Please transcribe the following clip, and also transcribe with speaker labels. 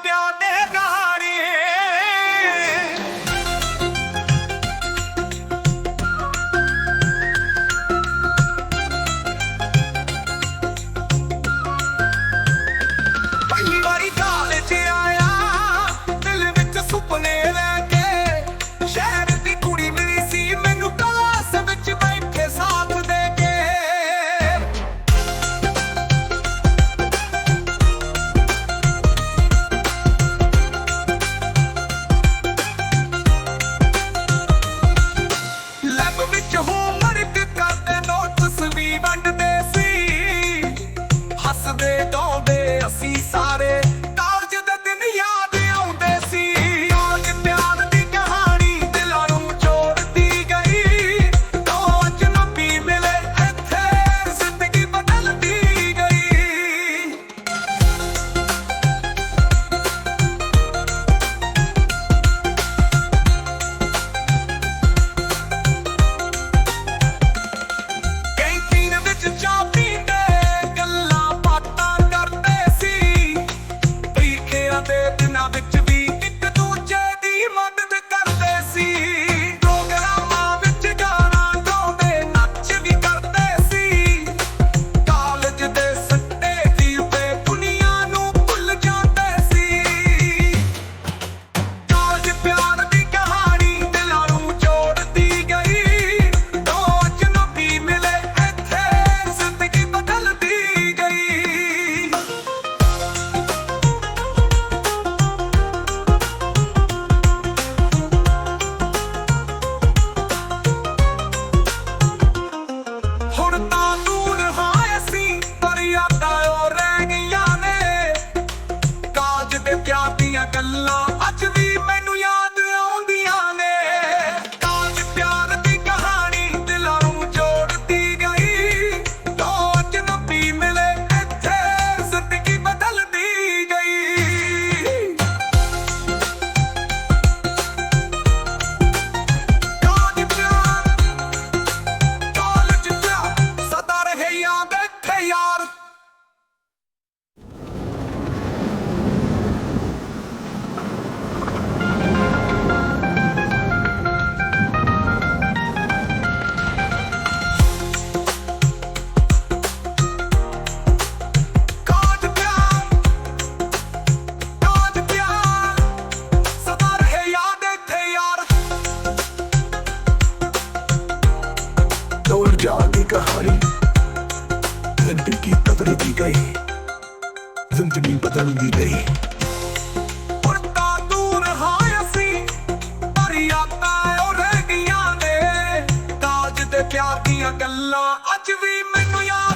Speaker 1: down. ਦੇ ਦਿਨਾਂ ਵਿੱਚ ਪਿਆਰ ਦੀਆਂ ਗੱਲਾਂ ਅੱਜ ਵੀ प्यार की कहानी जिंदगी की कदर की गई जिंदगी बदल दी गई ਪਿਆਰ ਦੀਆਂ ਗੱਲਾਂ ਅੱਜ ਵੀ ਮੈਨੂੰ ਯਾਦ